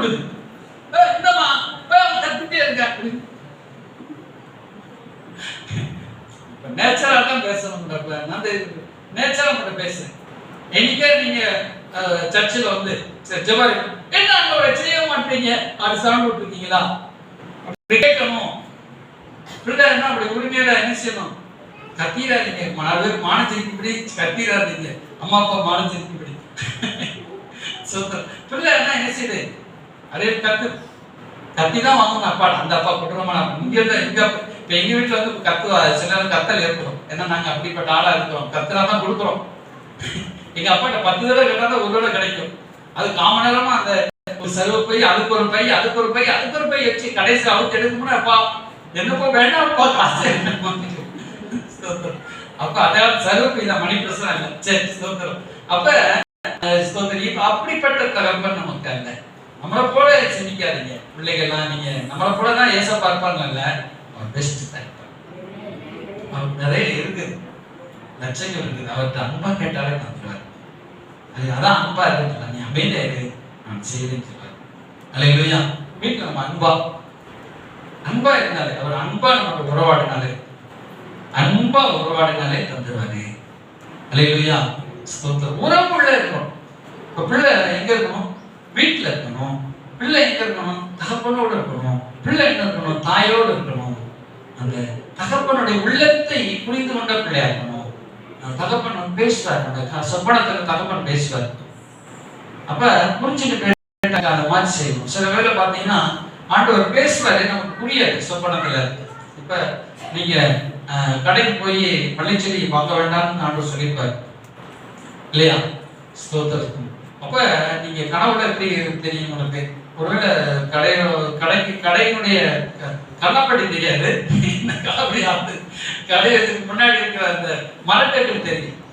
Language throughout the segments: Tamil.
விடுது ஏய், கத்துட்டே ஏய், இருக்க. இப்ப நேச்சரா தான் பேசணும் நான் நேச்சரா கூட பேசுறேன். எனக்கே நீங்க சர்ச்சில் வந்து சரி, என்ன அங்க செய்ய மாட்டீங்க? அது சவுண்ட் விட்டுருக்கீங்களா? அப்படி கேட்கணும். பிள்ளை என்ன அப்படி உரிமையோட என்ன செய்யணும்? கத்திராதீங்க. நாலு பேர் மானத்திருக்கும்படி கத்திராதீங்க. அம்மா அப்பா மானத்திருக்கும்படி சுத்தம் பிள்ளை என்ன என்ன செய்யுது அதே கத்து. கத்தி தான் வாங்கணும். அப்பா அந்த அப்பா குடும்பமா இங்க இருந்த இங்க இப்ப எங்க வீட்டுல வந்து கத்து சில நேரம் கத்தல் ஏற்படும். ஏன்னா நாங்க அப்படிப்பட்ட ஆளா இருக்கிறோம். கத்துனா தான் கொடுக்குறோம். எங்க அப்பாட்ட பத்து தடவை கேட்டா ஒரு தடவை கிடைக்கும். அது காம நேரமா அந்த ஒரு செலவு பை அதுக்கு ஒரு பை அதுக்கு ஒரு பை அதுக்கு ஒரு பை வச்சு கடைசி அவுத்து எடுக்கணும் அப்பா என்னப்பா வேண்டாம்ப்பா காசு அப்ப அதாவது செலவு இந்த மணி பிரச்சனை இல்லை. சரி ஸ்தோத்திரம். அப்ப ஸ்தோத்திரம். இப்ப அப்படிப்பட்ட தகப்பன் நமக்கு அல்ல. நம்மளை போல சிந்திக்காதீங்க. பிள்ளைகள்லாம் நீங்க நம்மளை போல தான் ஏச பார்ப்பாங்கல்ல அவர் பெஸ்ட் தகப்பன் அவர் நிறைய இருக்குது. லட்சங்கள் இருக்குது. அவர்கிட்ட அன்பா கேட்டாலே தந்துடுவார் அது அதான் அன்பா இருக்குல்ல நீ அமைதியா இரு. நான் செய்தேன்னு சொல்லுவார் அல்லையா வீட்டில் நம்ம அன்பா. அன்பா இருந்தாலே அவர் அன்பா நமக்கு உறவாடினாலே அன்பா உறவாடினாலே தந்துடுவாரு அல்லையா ஸ்தோத்திரம். உறவுள்ள இருக்கணும். இப்ப பிள்ளை எங்க இருக்கணும்? வீட்டில் இருக்கணும் பிள்ளை எங்க இருக்கணும் தகப்பனோடு இருக்கணும் பிள்ளை என்ன இருக்கணும் தாயோடு இருக்கணும். அந்த தகப்பனுடைய உள்ளத்தை புரிந்து கொண்ட பிள்ளையா இருக்கணும். அந்த தகப்பன் பேசுவார் அந்த க- சொப்பனத்துல தகப்பன் பேசுவார் அப்ப புரிஞ்சுட்டு கேட்டாங்க அந்த மாதிரி செய்யணும். சில வேளை பார்த்தீங்கன்னா ஆண்டவர் பேசுவாரு நமக்கு புரியாது சொப்பனத்துல. இப்ப நீங்க கடைக்கு போய் பள்ளிச்செடி வாங்க வேண்டாம்னு ஆண்டவர் சொல்லியிருப்பார். இல்லையா? ஸ்தோத்திரம் அப்ப நீங்க கனவுல எப்படி தெரியும் உங்களுக்கு ஒருவேளை கடை கடைக்கு கடையினுடைய க- தெரியாது. இந்த கனவு கடைக்கு முன்னாடி இருக்கிற அந்த மரட்டெட்டு தெரியும்.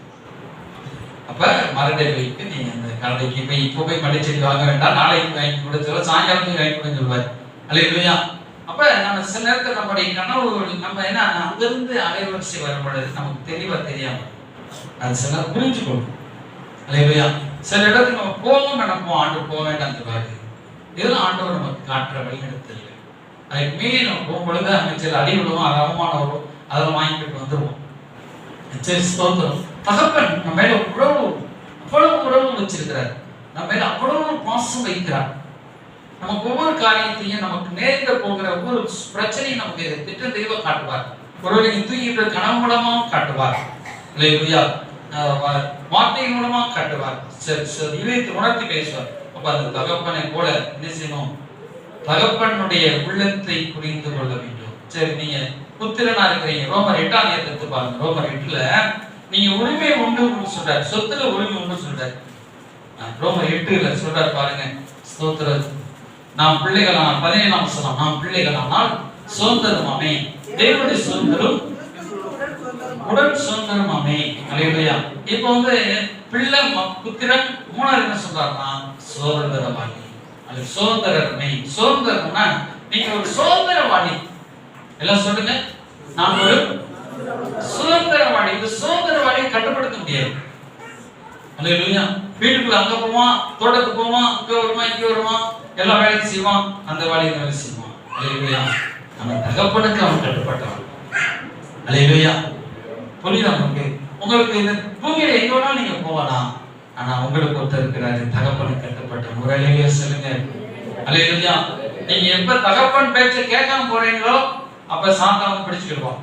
அப்ப மரட்டை நீங்க அந்த கடைக்கு போய் இப்போ போய் மடிச்செடி வாங்க வேண்டாம். நாளைக்கு வாங்கி கொடுத்துருவா சாயங்காலம் போய் வாங்கி கொடுன்னு சொல்லுவார். அல்லையா அப்ப நம்ம சில நேரத்தில் நம்முடைய கனவுகள் நம்ம என்ன அங்கிருந்து அலைவரிசை வரும்பொழுது நமக்கு தெளிவா தெரியாம. அது சில நேரம் புரிஞ்சுக்கணும். அல்லையா சில இடத்துக்கு நம்ம போகணும்னு நினைப்போம் ஆண்டு போக வேண்டாம் சொல்லுவாரு இதெல்லாம் ஆண்டவர் நமக்கு காட்டுற வழிநடத்தல் அதுக்கு மீறி நம்ம போகும்பொழுது அமைச்சர் அடி விடுவோம் அது அவமானம் வரும் அதெல்லாம் வாங்கிட்டு வந்துடுவோம் சரி ஸ்தோத்திரம். தகப்பன் நம்ம மேல உறவு அவ்வளவு உறவு வச்சிருக்கிறார். நம்ம மேல அவ்வளவு பாசம் வைக்கிறார். நமக்கு ஒவ்வொரு காரியத்தையும் நமக்கு நேர்ந்த போகிற ஒவ்வொரு பிரச்சனையும் நமக்கு திட்ட தெளிவாக காட்டுவார். ஒருவரை தூங்கிட்டு கனவு மூலமா காட்டுவார். இல்லையா வார்த்தை மூலமா காட்டுவார். சரி சரி உணர்த்தி பேசுவார். அப்ப அந்த தகப்பனை போல என்ன செய்யணும்? தகப்பனுடைய உள்ளத்தை புரிந்து கொள்ள வேண்டும். சரி நீங்க புத்திரனா இருக்கிறீங்க. ரோமர் எட்டாம் எடுத்து பாருங்க. ரோமர் எட்டுல நீங்க உரிமை உண்டு சொல்றாரு. சொத்துல உரிமை உண்டு சொல்றாரு. ரோமர் எட்டுல சொல்றாரு பாருங்க. ஸ்தோத்திர நாம் பிள்ளைகளான பதினேழாம் வசனம் நாம் பிள்ளைகளானால் சுதந்திரமாமே தேவனுடைய சுதந்திரம் உடன் சுதந்திரமாமே அலையுடையா இப்ப வந்து பிள்ளை ம- புத்திரன் மூணாவது என்ன சொல்றாருன்னா சுதந்திரவாணி அது சுதந்திரமே சுதந்திரம்னா நீங்க ஒரு சுதந்திரவாணி எல்லாம் சொல்லுங்க. நான் ஒரு சுதந்திரவாணி இந்த சுதந்திரவாளியை கட்டுப்படுத்த முடியாது. அல்லேலூயா. வீட்டுக்குள்ள அங்க போவான் தோட்டத்துக்கு போவான் இங்க வருமா இங்க வருவான் எல்லா வேலையும் செய்வான். அந்த வேலையை வேலை செய்வான். அல்லேலூயா. அந்த தகப்பனுக்கு அவன் கட்டுப்பட்டான் அல்லேலூயா. புரியுதா உங்களுக்கு உங்களுக்கு இந்த பூமியில எங்க வேணாலும் நீங்க போகலாம். ஆனா உங்களுக்கு பொறுத்த இருக்கிறாரு. தகப்பனுக்கு கட்டுப்பட்ட முறையிலேயே சொல்லுங்க. அல்லேலூயா. நீங்க எப்ப தகப்பன் பேச்ச கேட்காம போறீங்களோ அப்ப சாந்தாவும் பிடிச்சுக்கிடுவான்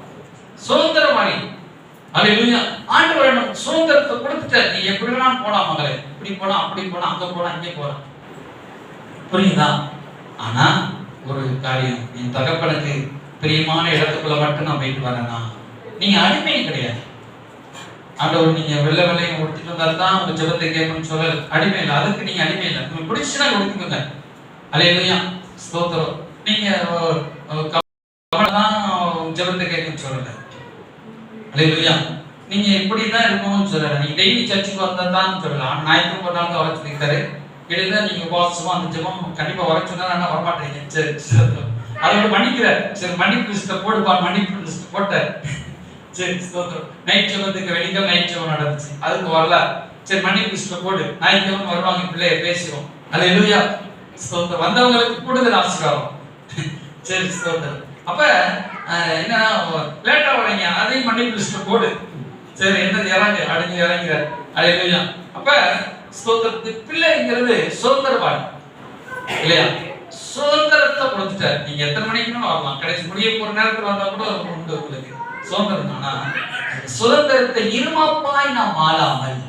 சுதந்திரவாணி. அல்லேலூயா. ஆண்டு வரணும் சுதந்திரத்தை கொடுத்துட்ட நீ எப்படி வேணாலும் போலாம் மகளே? இப்படி போலாம் அப்படி போலாம் அங்க போலாம் இங்க போலாம். புரியுதா? ஆனா ஒரு காரியம். என் தகப்பனுக்கு பிரியமான இடத்துக்குள்ள மட்டும் நான் போயிட்டு வரேனா? நீங்க அடிமை கிடையாது. ஆண்டவர் நீங்க வெள்ள வெள்ளையும் கொடுத்துட்டு வந்தால் தான் உங்க ஜபத்தை கேட்கணும்னு சொல்ல அடிமை இல்லை. அதுக்கு நீங்க அடிமை இல்லை. உங்களுக்கு பிடிச்சுன்னா கொடுத்துக்கோங்க. அல்லேலூயா ஸ்தோத்திரம். நீங்க தான் ஜபத்தை கேட்கணும்னு சொல்லல. அல்லேலூயா நீங்க இப்படிதான் இருக்கணும்னு சொல்லல. நீங்க டெய்லி சர்ச்சுக்கு வந்தா தான் சொல்லல ஆனா ஞாயிற்று ஒரு நாள் வர சொல்லியிருக்காரு. இடையில நீங்க உபாசமா அந்த ஜெபம் கண்டிப்பா வர சொன்னா நான் வரமாட்டேங்க சரி சரி. அதோட மன்னிக்கிறார் சரி மன்னிப்பு லிஸ்ட்டை போடுப்பா மன்னிப்பு லிஸ்ட் போட்டார் சரி ஸ்தோத்திரம் நைட் ஜெபத்துக்கு வெள்ளிக்கிழமை நைட் ஜெபம் நடந்துச்சு. அதுக்கு வரல. சரி மன்னிப்பு லிஸ்ட்ல போடு. ஞாயிற்றுக்கிழமை வருவாங்க பிள்ளைய பேசுவோம் அல்லேலூயா ஸ்தோத்திரம். வந்தவங்களுக்கு கூடுதல் ஆசீர்வாதம். சரி ஸ்தோத்திரம். அப்ப அஹ், என்னன்னா லேட்டா வரீங்க. அதையும் மன்னிப்பு லிஸ்ட் போடு. சரி என்னது இறங்கு. அடைஞ்சு இறங்குற இல்லையா அப்ப ஸ்தோத்திரத்துக்கு பிள்ளைங்கிறது சுதந்திரவாதி. இல்லையா? சுதந்திரத்தை கொடுத்துட்டார். நீங்க எத்தனை மணிக்குன்னு வரலாம். கடைசி முடிய போற நேரத்துல வந்தா கூட உண்டு உங்களுக்கு. சுதந்திரம் சுதந்திரத்தை இருமாப்பாய் நாம் ஆளாமல்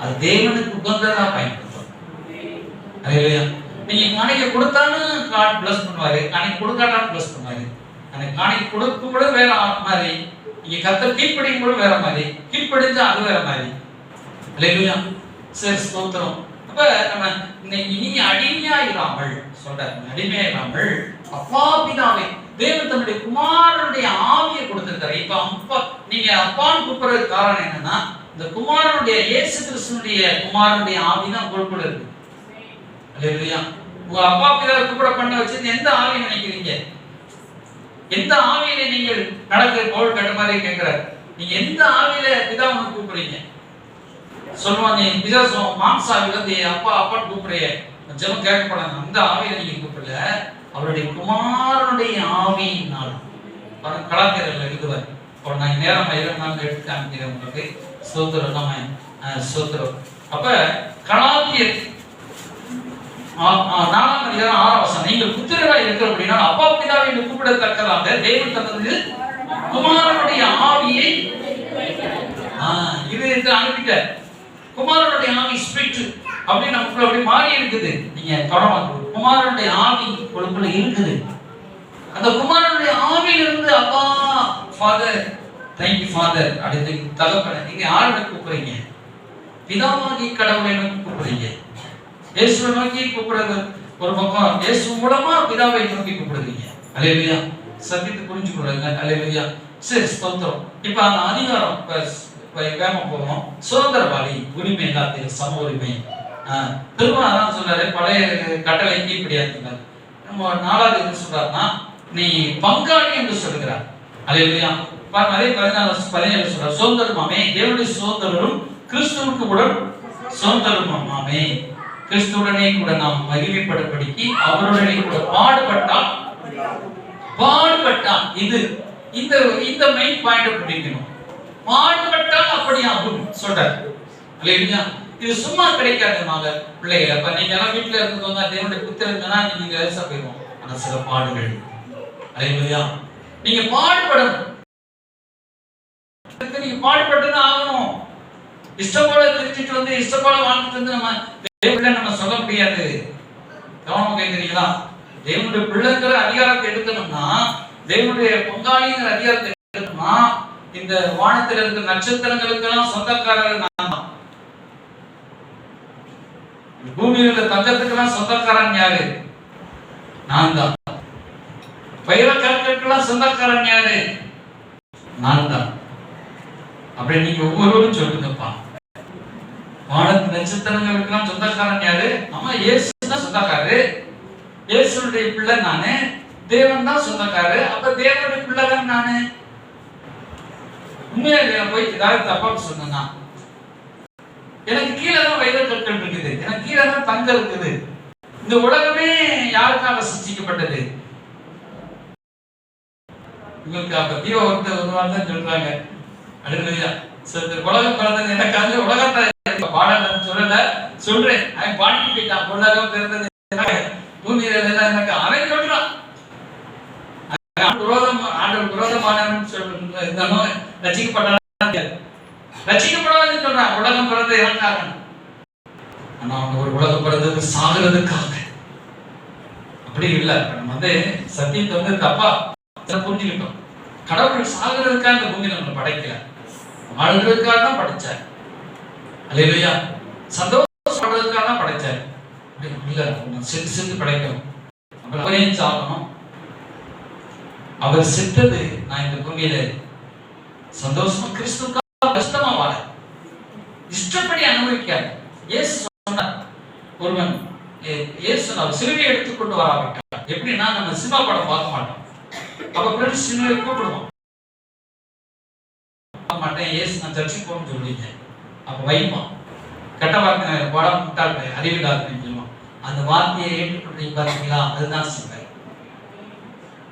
அது தேவனுக்கு உகந்ததா பயன்படுத்தணும் நீங்க காணிக்க கொடுத்தாலும் காட் பிளஸ் பண்ணுவாரு காணிக்க கொடுக்காட்டாலும் பிளஸ் பண்ணுவாரு. அந்த காணிக்க கொடுக்கும் கூட வேற மாதிரி நீங்க கத்த கீழ்ப்படியும் கூட வேற மாதிரி கீழ்ப்படிஞ்சா அது வேற மாதிரி. இல்லையா சரி ஸ்தோத்திரம். அப்ப நம்ம இன்னைக்கு இனி அடிமையா இராமல் சொல்றாரு அடிமையா அப்பா பிதாவை தேவன் தன்னுடைய குமாரனுடைய ஆவியை கொடுத்திருக்காரு இப்ப அப்பா நீங்க அப்பான்னு கூப்பிடுறதுக்கு காரணம் என்னன்னா இந்த குமாரனுடைய இயேசு கிருஷ்ணனுடைய குமாரனுடைய ஆவி தான் உங்களுக்குள்ள இருக்கு. இல்லையா உங்க அப்பா பிதாவை கூப்பிட பண்ண வச்சு எந்த ஆவி நினைக்கிறீங்க? எந்த ஆவியில நீங்கள் நடக்க கோல் கட்ட மாதிரி கேட்கிறாரு. நீங்க எந்த ஆவியில பிதாவை கூப்பிடுறீங்க? சொல்லுவான் நீ பிதா மாம்ச ஆவியில இருந்து என் அப்பா அப்பான்னு கூப்பிடுறிய ஜெபம் கேட்கப்படாது அந்த ஆவியில நீங்க கூப்பிடல. அவருடைய குமாரனுடைய ஆவியினால். பாருங்க கலாச்சாரத்தில் இருக்குவார் இப்போ நான் நேரம் இரண்டாம் எடுத்து காமிக்கிறேன் உங்களுக்கு. சோத்திரம் நம்ம சோத்திரம். அப்ப கலாத்தியர். நாலாம் அதிகாரம் ஆறாம் வசனம். நீங்கள் புத்திரராய் இருக்கிற அப்படின்னா அப்பா பிதாவை என்று கூப்பிடத்தக்கதாக தேவன் தந்தது குமாரனுடைய ஆவியை ஆஹ் இது இது அனுப்பிட்டார். குமாரனுடைய ஆவி ஸ்பிரிட் அப்படி நமக்குள்ள அப்படி மாறி இருக்குது. நீங்க தொடர்ந்து குமாரனுடைய ஆவி உங்களுக்குள்ள இருக்குது. அந்த குமாரனுடைய ஆவியிலிருந்து அப்பா ஃபாதர் தேங்க்யூ ஃபாதர் அப்படின்னு தகப்பன நீங்க யாரை கூப்பிடுறீங்க? பிதாவாகி கடவுளை நோக்கி கூப்பிடுறீங்க? இயேசுவை நோக்கி கூப்பிடுறது ஒரு பக்கம். இயேசு மூலமா பிதாவை நோக்கி கூப்பிடுறீங்க. அலையிலையா சத்தியத்தை புரிஞ்சு கொள்ளுங்க அலையிலையா சரி ஸ்தோத்திரம். இப்ப அந்த அதிகாரம் இப்ப வேகமா போவோம் சுதந்திரவாதி உரிமை எல்லாத்தையும் சம உரிமை. ஆஹ், திரும்ப அதான் சொல்றாரு. பழைய கட்டளைக்கு இப்படி இருந்தார் நம்ம நாலாவது என்ன சொல்றாருன்னா நீ பங்காளி என்று சொல்லுகிறார். அதே பாருங்க அதே பதினாலு பதினேழு சொல்றார். சுதந்திரமாமே தேவனுடைய சுதந்திரரும் கிறிஸ்துவுக்கு உடன் சுதந்திரமாமே. கிறிஸ்துடனே கூட நாம் மகிமைப்படும்படிக்கு அவருடனே கூட பாடுபட்டால் பாடுபட்டால் இது இந்த இந்த மெயின் பாயிண்ட் பிடிக்கணும் மாண்பட்டால் அப்படியாகும் ஆகும். இல்லையா? இது சும்மா கிடைக்காது மக பிள்ளைகள் அப்ப நீங்க எல்லாம் வீட்டுல இருந்து வந்தா தேவனுடைய புத்திரங்கன்னா நீங்க லேசா போயிடும் ஆனா சில பாடுகள். இல்லையா நீங்க பாடுபடணும். நீங்க பாடுபட்டுதான் ஆகணும். இஷ்டப்போல திருச்சிட்டு வந்து இஷ்டப்போல வாழ்ந்துட்டு வந்து நம்ம தேவனை நம்ம சொல்ல முடியாது. கவனம் கேட்கிறீங்களா தேவனுடைய பிள்ளைங்கிற அதிகாரத்தை எடுக்கணும்னா தேவனுடைய பங்காளிங்கிற அதிகாரத்தை எடுக்கணும்னா இந்த வானத்தில் இருக்க நட்சத்திரங்களுக்கெல்லாம் சொந்தக்காரர் நான் தான். பூமியில் உள்ள தங்கத்துக்கெல்லாம் சொந்தக்காரன் யாரு? நான் தான். பயிர கற்களுக்கெல்லாம் சொந்தக்காரன் யாரு? நான் தான். அப்படி நீங்க ஒவ்வொருவரும் சொல்லுங்கப்பா. வானத்து நட்சத்திரங்களுக்கெல்லாம் சொந்தக்காரன் யாரு? ஆமா இயேசு தான் சொந்தக்காரு இயேசுடைய பிள்ளை நானு. தேவன் தான் சொந்தக்காரு அப்ப தேவனுடைய பிள்ளை தான் நானு. உண்மையா நான் போய் ஏதாவது தப்பா சொன்னா எனக்கு கீழே தான் வைர கற்கள் இருக்குது. எனக்கு கீழே தான் தங்கம் இருக்குது. இந்த உலகமே யாருக்காக சிருஷ்டிக்கப்பட்டது? உங்களுக்கு அப்ப தீவ ஒருத்தர் ஒரு தான் சொல்றாங்க. அடுத்தது சரி உலகம் பிறந்தது எனக்காக உலகத்தை பாடல் சொல்லல. சொல்றேன். அவன் பாடிட்டு போயிட்டான் உலகம் பிறந்தது எனக்கு. பூமியில எனக்கு அவன் சொல்றான் புரோதம் விரோதம் ஆண்டவர் விரோதமானவன் சொல்ற இருந்தாலும் ரசிக்கப்பட்டாலும் ரசிக்கப்படாதுன்னு சொல்றான் உலகம் பிறந்த எனக்காக ஆனா அவங்க ஒரு உலகம் பிறந்தது சாகிறதுக்காக. அப்படி இல்ல நம்ம வந்து சத்தியத்தை வந்து தப்பா இதை புரிஞ்சுக்கிட்டோம். கடவுள் சாகிறதுக்காக இந்த பூமியில நம்மளை படைக்கல. வாழ்றதுக்காக தான் படைச்சார். அல்லையா சந்தோஷப்படுறதுக்காக தான் படைச்சார். அப்படி இல்ல நம்ம செத்து செத்து படைக்கணும். அப்புறம் அவரையும் சாகணும். அவர் செத்தது நான் இந்த பூமியில சந்தோஷமா கிறிஸ்துக்காக கஷ்டமா வாழ. இஷ்டப்படி அனுபவிக்காது. இயேசு சொன்னார் ஒருவன் இயேசு சொன்னார் சிலுவையை எடுத்துக்கொண்டு வராவிட்டார் எப்படின்னா நம்ம சினிமா படம் பார்க்க மாட்டோம். அப்ப பிறகு சிலுவையை கூப்பிடுவோம். பார்க்க மாட்டேன் இயேசு நான் சர்ச்சுக்கு போகணும்னு சொல்லிட்டேன். அப்ப வைப்பான் கெட்ட வார்த்தை படம் முட்டாள் அறிவில்லாதுன்னு சொல்லுவான். அந்த வார்த்தையை ஏற்றுக்கொண்டீங்க பார்த்தீங்களா அதுதான் சொல்றேன்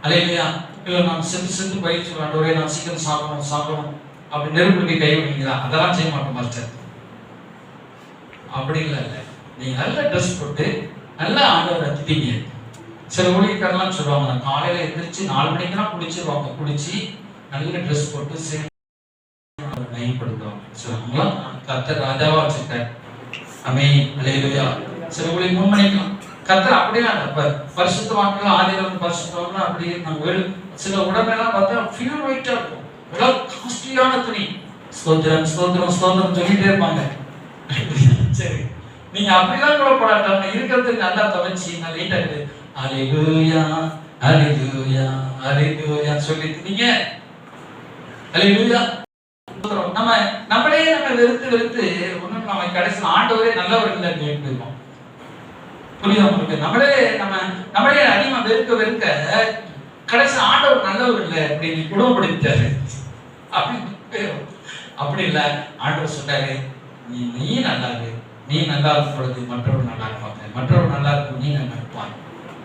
அலையிலையா இல்லை நான் சென்று சென்று பயிற்சி ஆண்டவரே நான் சீக்கிரம் சாப்பிடணும் சாப்பிடணும் அப்படி நெருப்புக்கு கை வைங்களா அதெல்லாம் செய்ய மாட்டோம் மாஸ்டர் அப்படி இல்லை இல்லை. நீங்க நல்ல ட்ரெஸ் போட்டு நல்லா ஆண்டவரை திட்டிங்க. சில ஊழியக்காரெல்லாம் சொல்லுவாங்க காலையில எந்திரிச்சு நாலு மணிக்கெல்லாம் குடிச்சிருவாங்க குடிச்சு நல்ல ட்ரெஸ் போட்டு சேர்ந்து மையப்படுத்துவாங்க சொல்லுவாங்களா? கர்த்தர் ராஜாவா வச்சிருக்காரு. அமே அலையிலுயா சில ஊழிய மூணு மணிக்கெல்லாம் கர்த்தர் அப்படியே பரிசுத்த வாக்குகள் ஆதியில வந்து அப்படியே நம்ம சில உடம்பெல்லாம் பார்த்தா ஃபியூர் ஒயிட்டா இருக்கும். எல்லாம் காஸ்ட்லியான துணி. ஸ்தோத்திரம் ஸ்தோத்திரம் ஸ்தோத்திரம் சொல்லிட்டே இருப்பாங்க. சரி. நீங்க அப்படிலாம் கூட போடாட்டாங்க இருக்கிறதுக்கு நல்லா துவைச்சி நான் லேட்டா இருக்குது அலிலூயா அலிலூயா அலிலூயா சொல்லிட்டு நீங்க. அலிலூயா நம்ம நம்மளே நம்ம வெறுத்து வெறுத்து ஒண்ணும் நம்ம கடைசி ஆண்டவரே நல்லவர்கள் இல்லை அப்படின்னு போயிருக்கோம் உங்களுக்கு? நம்மளே நம்ம நம்மளே அதிகமா வெறுக்க வெறுக்க கடைசி ஆண்டவர் நல்லவர் இல்லை அப்படின்னு குடும்பப்படுத்தாரு அப்படி அப்படி இல்லை ஆண்டவர் சொன்னாரு நீ நீ நல்லா இரு நீ நல்லா இருக்கும் பொழுது மற்றவர் நல்லா இருப்பாங்க மற்றவர் நல்லா இருக்கும் நீ நல்லா இருப்பாங்க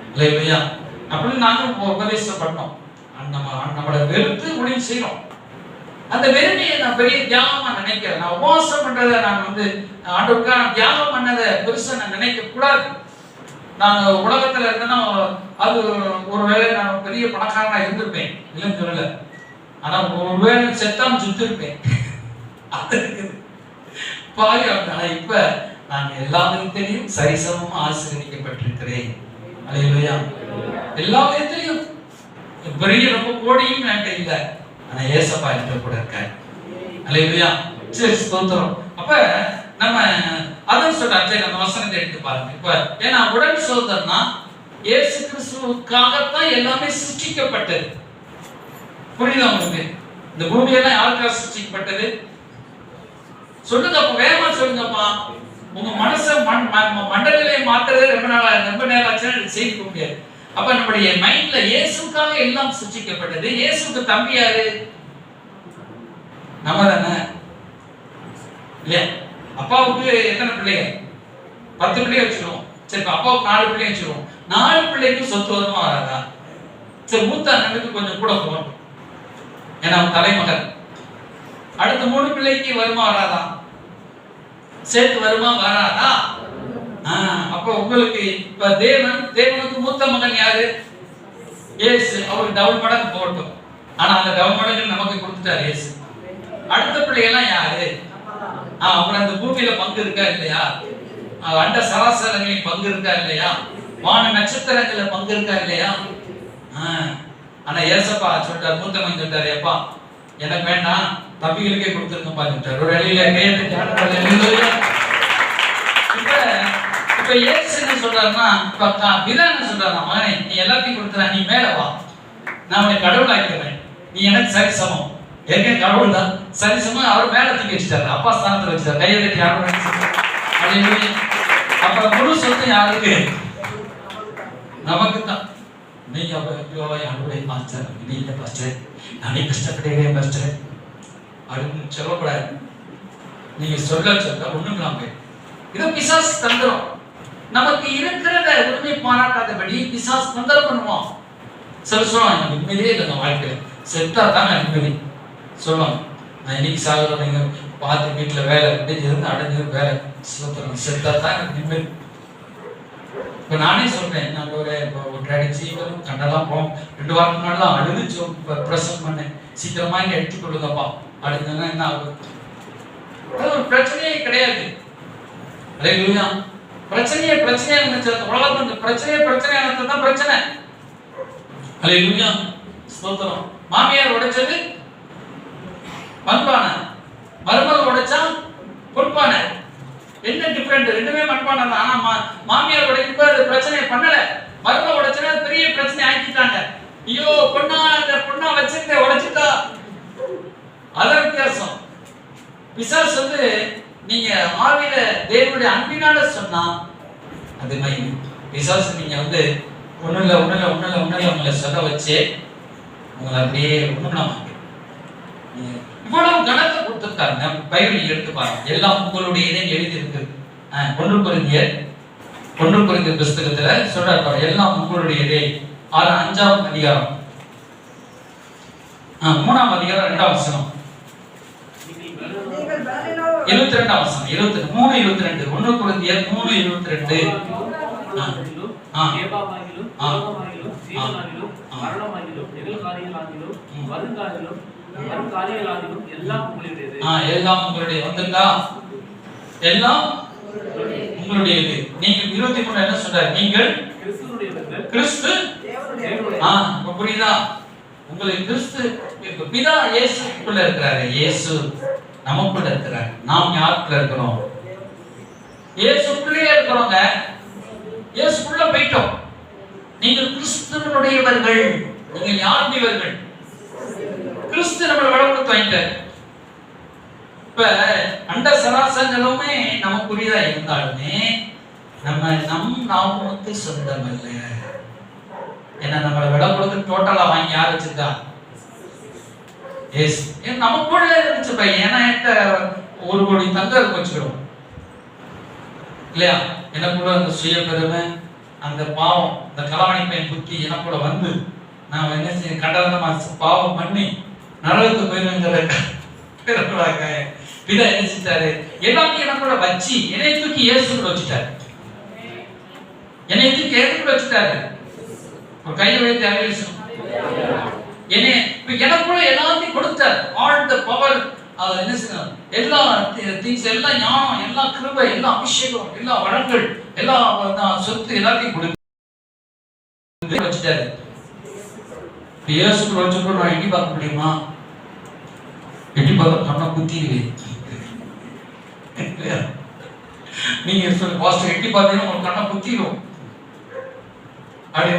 இல்லை இல்லையா? அப்படின்னு நாங்கள் உபதேசம் பண்ணோம் நம்ம நம்மளை வெறுத்து முடிவு செய்யறோம் அந்த வெறுமையை நான் பெரிய தியாகமா நினைக்கிறேன் நான் உபவாசம் பண்றதை நான் வந்து ஆண்டவருக்கான தியாகம் பண்ணதை பெருசா நான் நினைக்க கூடாது நான் உலகத்துல இருந்தேன்னா அது ஒருவேளை நான் பெரிய பணக்காரனா இருந்திருப்பேன். இல்லைன்னு சொல்லல. ஆனா ஒருவேளை செத்தான் சுத்திருப்பேன். அது இருக்குது. பாவி ஆனா இப்ப நான் எல்லா விதத்திலையும் சரிசமம் ஆசீர்வதிக்கப்பட்டிருக்கிறேன். அலையிலையா. எல்லா விதத்திலையும். பெரிய ரொம்ப கோடியும் என்கிட்ட இல்லை. ஆனா ஏசப்பா என்கிட்ட கூட இருக்காரு. அலையிலையா. சரி ஸ்தோத்திரம். அப்ப நம்ம அதர்ஸோட சொல்றாரு அந்த வசனத்தை எடுத்து பாருங்க. இப்ப ஏன்னா உடன் சோதனா இயேசு கிறிஸ்துவுக்காகத்தான் எல்லாமே சிருஷ்டிக்கப்பட்டது. புரியுதா உங்களுக்கு? இந்த பூமியெல்லாம் யாருக்காக சிருஷ்டிக்கப்பட்டது? சொல்லுங்கப்பா வேகமா சொல்லுங்கப்பா. உங்க மனசை மண்டலிலே மாத்துறதே ரொம்ப நாளா ரொம்ப நேரம் ஆச்சுன்னா செய்ய முடியாது. அப்ப நம்முடைய மைண்ட்ல இயேசுக்காக எல்லாம் சிருஷ்டிக்கப்பட்டது. இயேசுக்கு தம்பி யாரு? நம்ம தானே. இல்லையா அப்பாவுக்கு எத்தனை பிள்ளைங்க? பத்து பிள்ளைய வச்சிருவோம் சரி அப்பாவுக்கு நாலு பிள்ளைய வச்சிருவோம் நாலு பிள்ளைக்கு சொத்து வருமா வராதா? சரி மூத்த அண்ணனுக்கு கொஞ்சம் கூட போகணும். ஏன்னா அவன் தலைமகன். அடுத்த மூணு பிள்ளைக்கு வருமா வராதா? சேர்த்து வருமா வராதா? அப்ப உங்களுக்கு இப்ப தேவன் தேவனுக்கு மூத்த மகன் யாரு? ஏசு அவருக்கு டபுள் மடங்கு போகட்டும். ஆனா அந்த டபுள் மடங்கு நமக்கு கொடுத்துட்டாரு ஏசு அடுத்த பிள்ளைகள்லாம் யாரு? அப்புறம் அந்த பூமியில பங்கு இருக்கா இல்லையா? அண்ட சராசரங்களின் பங்கு இருக்கா இல்லையா? வான நட்சத்திரங்கள பங்கு இருக்கா இல்லையா? ஆனா ஏசப்பா சொல்றார் மூத்தமன் சொல்றாரு எப்பா எனக்கு வேண்டாம் தம்பிகளுக்கே கொடுத்துருங்கப்பா சொல்லிட்டாரு. ஒரு வழியில இப்ப இப்ப ஏசு என்ன சொல்றாருன்னா இப்ப பிதா என்ன சொல்றாருன்னா மகனே நீ எல்லாத்தையும் கொடுத்துற நீ மேல வா. நான் உன்னை கடவுள் ஆக்கிறேன் நீ எனக்கு சரி சமம் எங்க கடவுள் தான் சரி சமம் அவர் மேல தூக்கி வச்சுட்டாரு. அப்பா ஸ்தானத்துல வச்சுட்டாரு. கையை கட்டி யாரும் அப்புறம் முழு சொத்து யாருக்கு? நமக்கு தான் நீங்க ஐயோ என்னுடைய மாஸ்டர் நீங்க மாஸ்டர் நானே கஷ்டப்பட்டே மாஸ்டர் அப்படின்னு சொல்லக்கூடாது. நீங்க சொல்ல சொல்ல ஒண்ணும் இல்லாம இது பிசாஸ் தந்திரம். நமக்கு இருக்கிறத உரிமை பாராட்டாதபடி பிசாஸ் தந்திரம் பண்ணுவோம் சரி சொல்லுவாங்க நிம்மதியே இல்லை வாழ்க்கையில். செத்தா தாங்க நிம்மதி. சொல்லணும். நான் இன்னைக்கு சாகுறோம் நீங்க பார்த்து வீட்டுல வேலை இருந்து அடைஞ்சது வேலை. சுத்தம் செத்தா தாங்க நிம்மதி இப்போ நானே சொல்றேன் நாங்க ஒரு ஒரு அடிச்சு கண்டெல்லாம் போவோம். ரெண்டு வாரம் முன்னாடிலாம் அழுதுச்சு பிரசவம் பண்ணேன். சீக்கிரமா இங்க எடுத்து கொடுங்கப்பா அப்படின்னா என்ன ஆகும்? அது ஒரு பிரச்சனையே கிடையாது. அதே பிரச்சனையே பிரச்சனையா இருந்துச்சு. அந்த உலகத்துல இந்த பிரச்சனையே பிரச்சனையா இருந்தது தான் பிரச்சனை. அலே இல்லையா ஸ்தோத்திரம். மாமியார் உடைச்சது மண்பான. மருமகள் உடைச்சா பொற்பான. என்ன டிஃப்ரெண்ட் ரெண்டுமே மண்பானை தான். ஆனா மாமியார் உடைக்கும் அது பிரச்சனை பண்ணல. மருமக உடைச்சனா பெரிய பிரச்சனை ஆக்கிட்டாங்க. ஐயோ பொண்ணா அந்த பொண்ணா வச்சிருந்த உடைச்சிட்டா? அதான் வித்தியாசம். பிசாஸ் வந்து நீங்க ஆவியில தேவனுடைய அன்பினால சொன்னா அது மாதிரி. பிசாஸ் நீங்க வந்து ஒண்ணுல ஒண்ணுல ஒண்ணுல ஒண்ணுல உங்களை சொல்ல வச்சு உங்களை அப்படியே ஒண்ணுலாம் இவ்வளவு கணத்தை கொடுத்துருக்காருங்க பைபிள் எடுத்து பாருங்க. எல்லாம் உங்களுடையதே எழுதி இருக்கு ஒன்று குருந்தியர் ஒன்று குறிந்த புஸ்தகத்துல சொல்றாரு பாரு, எல்லாம் உங்களுடையதே. ஆறு அஞ்சாம் அதிகாரம். மூணாம் அதிகாரம் ரெண்டாம் வசனம். இருபத்தி ரெண்டாம் வசனம். இருபத்தி மூணு இருபத்தி ரெண்டு ஒன்று குழந்தையர் மூணு இருபத்தி ரெண்டு ஆ. எல்லாம் உங்களுடைய வந்திருக்கா எல்லாம் உங்களுடையது. நீங்கள் இருபத்தி மூணு என்ன சொல்றாரு? நீங்கள் கிறிஸ்து? தேவனுடைய தேவனுடைய ஆ இப்ப புரியுதா? உங்களுக்கு கிறிஸ்து பிதா இயேசுக்குள்ள இருக்கிறாரு. இயேசு நமக்குள்ள இருக்கிறார். நாம் யாருக்குள்ள இருக்கிறோம்? இயேசுக்குள்ளே இருக்கிறோங்க. இயேசுக்குள்ள போயிட்டோம். நீங்கள் கிறிஸ்துவனுடையவர்கள் நீங்கள் யாருடையவர்கள்? கிறிஸ்து நம்மளை விட கொடுத்து வாங்கிட்டாரு. இப்ப அண்ட சராசங்களுமே நமக்குரியதா இருந்தாலுமே நம்ம நம் நாமத்து சொந்தம் அல்ல ஏன்னா நம்மளை விட கொடுத்து டோட்டலா வாங்கி யார் வச்சிருக்கா? எஸ் நமக்குள்ள இருந்துச்சு பையன் ஏன்னா என்கிட்ட ஒரு கோடி தங்கம் இருக்கு வச்சுக்கிறோம் இல்லையா? எனக்குள்ள அந்த சுய பெருமை அந்த பாவம் அந்த கலவணி பையன் புத்தி எனக்குள்ள வந்து நான் என்ன செய்ய கடந்த பாவம் பண்ணி நரகத்து போயிருங்கிற பிதா என்ன செஞ்சாரு எல்லாத்தையும் எனக்குள்ள வச்சு என்னை தூக்கி இயேசுக்குள்ள வச்சுட்டாரு. என்னை தூக்கி எதுக்குள்ள வச்சுட்டாரு. ஒரு கையை வைத்து அறிவிச்சு என்னை இப்ப எனக்குள்ள எல்லாத்தையும் கொடுத்தார். ஆல் த பவர் அவர் என்ன செய்யணும் எல்லா திங்ஸ் எல்லா ஞானம் எல்லா கிருபை எல்லா அபிஷேகம் எல்லா வளங்கள் எல்லா சொத்து எல்லாத்தையும் கொடுத்து வச்சுட்டாரு. இயேசு இயேசுக்குள்ள நான் எட்டி பார்க்க முடியுமா? எட்டி பார்க்க கண்ணை குத்திடுவேன். நீங்க சொல்லு பாஸ்டர் எட்டி பார்த்தீங்கன்னா உங்க கண்ணை குத்திடும். அப்படி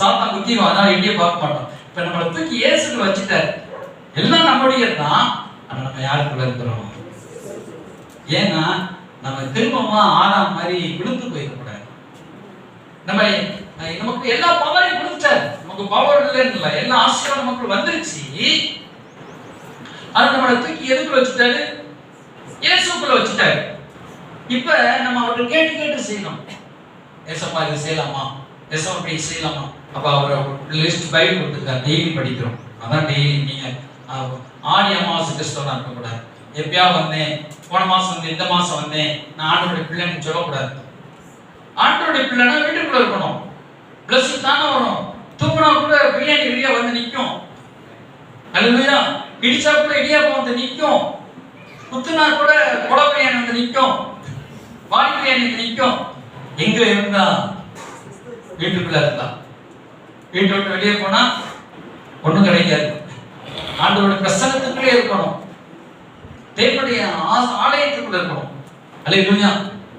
சாத்தா குத்திடும் அதனால எட்டியே பார்க்க மாட்டோம் இப்ப நம்மளை தூக்கி இயேசுக்குள்ள வச்சுட்டாரு. எல்லாம் நம்முடைய தான் ஆனா நம்ம யாருக்குள்ள இருக்கிறோம்? ஏன்னா நம்ம திரும்பமா ஆறாம் மாதிரி விழுந்து போயிடக்கூடாது. நம்ம நமக்கு எல்லா பவரையும் கொடுத்துட்டாரு. நமக்கு பவர் இல்லைன்னு இல்லை எல்லா ஆசீர்வாதம் நமக்கு வந்துருச்சு? அது நம்மளை தூக்கி எதுக்குள்ள வச்சுட்டாரு? இயேசுக்குள்ள வச்சுட்டாரு. இப்ப நம்ம அவர்கிட்ட கேட்டு கேட்டு செய்யணும். ஏசப்பா இது செய்யலாமா? ஏசப்பா இப்படி செய்யலாமா? அப்ப அவர் லிஸ்ட் பைபிள் கொடுத்துருக்காரு. டெய்லி படிக்கிறோம். அதான் டெய்லி நீங்க ஆஹ், அமாவாசை கிறிஸ்தவனா இருக்கக்கூடாது. எப்பயா வந்தேன்? போன மாசம் வந்து இந்த மாசம் வந்தேன். நான் ஆண்டோடைய பிள்ளைன்னு சொல்லக்கூடாது. ஆண்டோடைய பிள்ளைன்னா வீட்டுக்குள்ள இருக்கணும். பிளஸ் தானே வரும் தூக்குனா கூட பிரியாணி வெளியே வந்து நிற்கும் அல்லையா இடிச்சா கூட இடியாப்பம் வந்து நிற்கும் குத்துனா கூட குட பிரியாணி வந்து நிற்கும் வாடி பிரியாணி வந்து நிற்கும் எங்க இருந்தா? வீட்டுக்குள்ள இருந்தா. வீட்டை விட்டு வெளியே போனா ஒண்ணும் கிடைக்காது. ஆண்டோட பிரசனத்துக்குள்ளே இருக்கணும். தேவனுடைய ஆ- ஆலயத்துக்குள்ள இருக்கணும். அல்லையா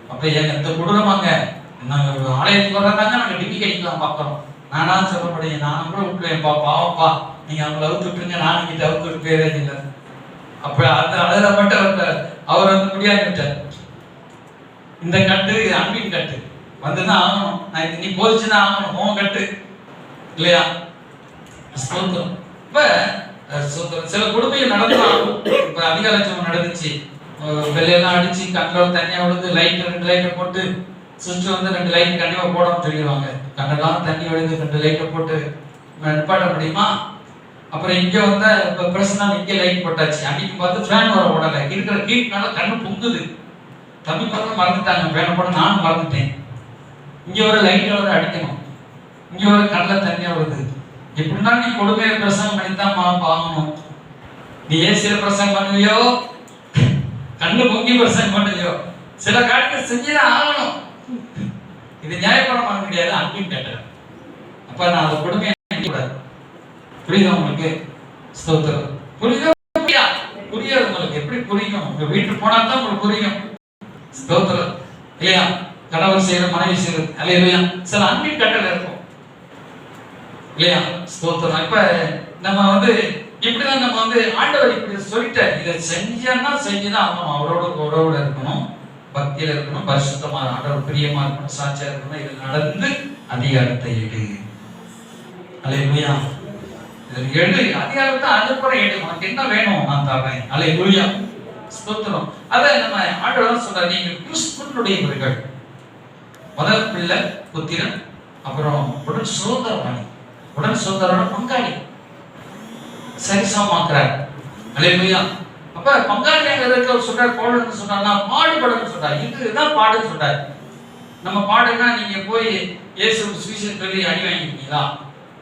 அப்ப எங்க இந்த கொடூரமாங்க நாங்க ஆலயத்துக்கு வர்றதாங்க நாங்க டிக்கி கடிக்கலாம் பார்க்கறோம் நானா சொல்லப்படுங்க நானும் கூட விட்டுருவேன்ப்பா பாவப்பா. நீங்க அவங்கள அவுத்து விட்டுருங்க. நானும் கிட்ட அவுத்து விட்டு இல்லை. அப்ப அந்த அழகில் மட்டும் அவர் அவர் வந்து முடியாது விட்டார் இந்த கட்டு இது அன்பின் கட்டு. வந்துதான் ஆகணும். நான் இது நீ போதிச்சுதான் ஆகணும். உன் கட்டு. இல்லையா? சுதந்திரம் இப்ப சுதந்திரம் சில குடும்பங்கள் நடந்தாலும் இப்ப அதிகாரச்சம் நடந்துச்சு. வெள்ளையெல்லாம் அடிச்சு கண்ணில் தண்ணியா விழுந்து லைட் ரெண்டு லைட்டை போட்டு சுவிட்ச் வந்து ரெண்டு லைட் கண்டிப்பாக போடாமல் சொல்லிடுவாங்க. கண்ணெல்லாம் தண்ணி வடிந்து ரெண்டு லைட்டை போட்டு நிப்பாட்ட முடியுமா? அப்புறம் இங்கே வந்து இப்போ பிரச்சனை இங்கே லைட் போட்டாச்சு. அன்னைக்கு பார்த்து ஃபேன் வர உடலை. இருக்கிற ஹீட்னால கண்ணு பொங்குது. தம்பி பார்த்து மறந்துட்டாங்க. ஃபேன் போட நானும் மறந்துட்டேன். இங்கே ஒரு லைட்டில் ஒரு அடிக்கணும். இங்கே ஒரு கண்ணில் தண்ணியாக வருது. எப்படின்னா நீ கொடுமையை பிரசங்கம் பண்ணித்தான் மா பாங்கணும் நீ ஏசியில பிரசங்கம் பண்ணுவியோ? கண்ணு பொங்கி பிரசங்கம் பண்ணுவியோ? சில காரியத்தை செஞ்சுதான் ஆகணும். இது நியாயப்படமான கிடையாது அன்பின் கேட்டேன் அப்ப நான் அதை கொடுமையை கூடாது. புரியுதா உங்களுக்கு? ஸ்தோத்திரம். புரியுதா புரியா புரியாது உங்களுக்கு. எப்படி புரியும்? உங்க வீட்டுக்கு போனா தான் உங்களுக்கு புரியும். ஸ்தோத்திரம். இல்லையா? கணவர் செய்யற மனைவி செய்யறது இல்லையா சில அன்பின் கட்டளை இருக்கும். இல்லையா? ஸ்தோத்திரம். இப்ப நம்ம வந்து இப்படிதான் நம்ம வந்து ஆண்டவர் இப்படி சொல்லிட்டார். இதை செஞ்சா செஞ்சுதான் ஆகணும். அவரோட உறவோட இருக்கணும். மத்தியில் இருக்கணும் பரிசுத்தமா ஆண்டவர் பிரியமா இருக்கணும் சாட்சியா இருக்கணும். இதில் நடந்து அதிகாரத்தை எடு. அல்லேலூயா. இதில் எடு. அதிகாரத்தை அதுக்கப்புறம் எடு. உனக்கு என்ன வேணும் நான் தரேன் அல்லேலூயா. ஸ்தோத்திரம். அதை நம்ம ஆண்டவர் சொல்றாரு நீங்கள் கிறிஸ்துவனுடையவர்கள். முதல் பிள்ளை புத்திரன் அப்புறம் உடன் சுதந்திரவாளி உடன் சுதந்திரமான பங்காளி. சரிசமாக்குறார் அலைமையா அப்ப பங்காளிங்கிறதுக்கு அவர் சொல்றார் பாடுன்னு சொன்னார்னா பாடுபடணும்னு சொல்றார் இதுதான் பாடுன்னு சொல்றாரு நம்ம பாடுன்னா நீங்க போய் இயேசு சுவிசேஷம் சொல்லி அடி வாங்கிருக்கீங்களா?